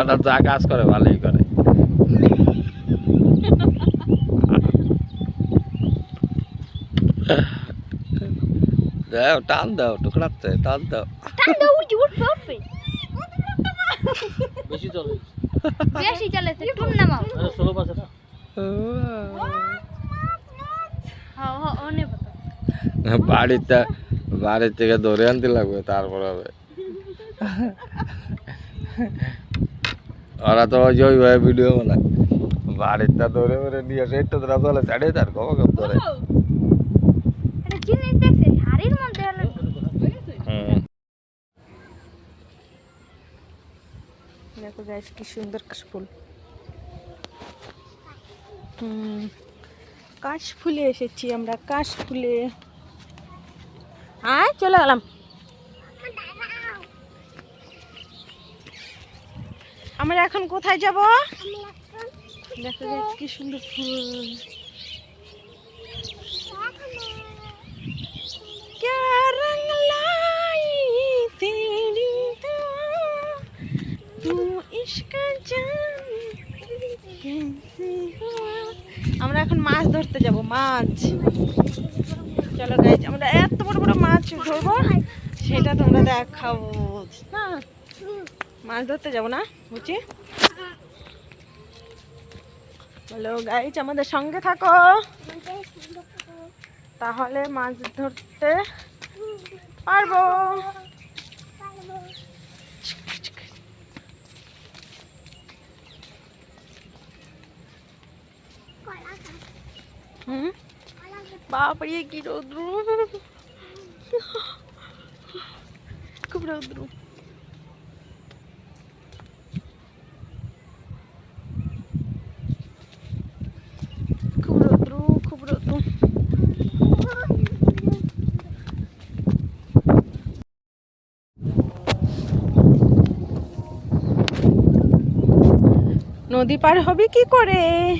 ওরা যা কাজ করে ভালোই করে। দাও টান দাও টুকরাচ্ছে টান দাও। টান দাও উঠে উঠবে উঠবে বেশি চলে বেশি চালাতে টুন নামাও। আরে পাশে না? অনেক পাতা। বাড়িতে বাড়ি থেকে ধরে আনতে লাগবে তারপর হবে। ওরা তো ওইভাবে ভিডিও বানায়। বাড়িতে ধরে ধরে নিয়ে এসে একটু ধরা চলে ছাড়ে তার কবে ধরে। এটা জিনিস দেখছে? হাড়ির মধ্যে হলো। হুম। দেখো গাইস কি সুন্দর কাশফুল। হুম কাশফুলে এসেছি আমরা কাশফুলে। আয় চলে গেলাম। আমরা এখন কোথায় যাব? কি সুন্দর ফুল। আমরা এখন মাছ ধরতে যাব, মাছ। চলো গাইজ আমরা এত বড় বড় মাছ ধরবো, সেটা তোমরা দেখাবো। না? মাছ ধরতে যাব না, বুঝছি? বলো গাইজ আমাদের সঙ্গে থাকো। তাহলে মাছ ধরতে পারব। বাপরে, কি রৌদ্র। খুব রৌদ্র খুব রৌদ্র খুব রৌদ্র নদী পার হবে কি করে?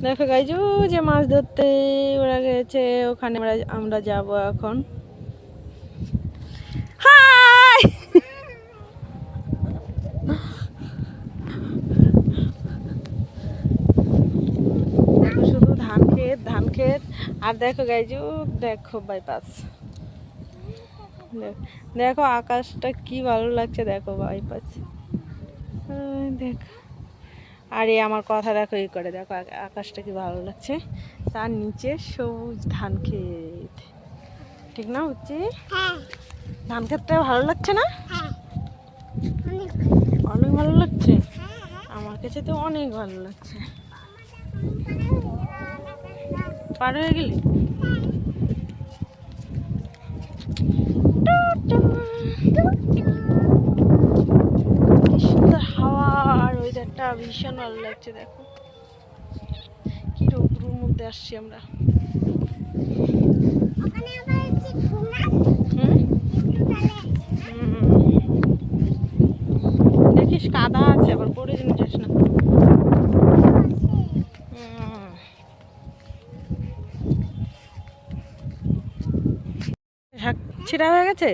দেখো গাইজু যে মাছ ধরতে ওরা গেছে, ওখানে আমরা যাব এখন। শুধু ধান ক্ষেত ধান ক্ষেত। আর দেখো গাইজু দেখো বাইপাস দেখ- আকাশটা কি ভালো লাগছে, দেখো বাইপাস দেখো। আরে আমার কথা দেখো এই করে দেখো আকাশটা কি ভালো লাগছে। তার নিচে সবুজ ধান ক্ষেত। ঠিক না হচ্ছে হ্যাঁ। ধান ক্ষেতটা ভালো লাগছে না? হ্যাঁ। অনেক অনেক ভালো লাগছে? আমার কাছে তো অনেক ভালো লাগছে। পার হয়ে গেলি কি সুন্দর হাওয়া আর ভীষণ ভালো লাগছে দেখো। কি রৌদ্রুর মধ্যে আসছি আমরা। দেখিস কাদা আছে আবার পড়ে যেন যাস না। শাক ছিঁড়া হয়ে গেছে?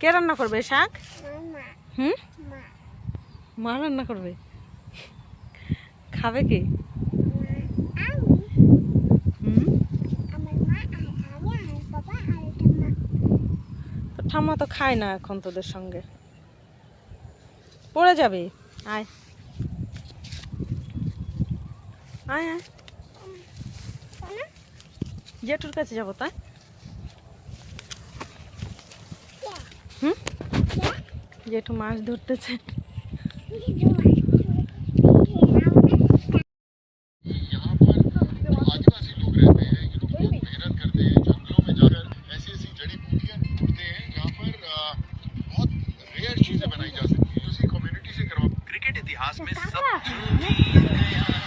কে রান্না করবে শাক? হুম? মা রান্না করবে? খাবে কি? ঠাম্মা তো খায় না এখন তোদের সঙ্গে। পড়ে যাবে? আয়। আয় আয়। জেঠুর কাছে যাব, তাই? হুম? জেঠু মাছ ধরতেছে। चीज़ें बनाई जा सकती है। उसी कम्युनिटी से करवा क्रिकेट इतिहास में सब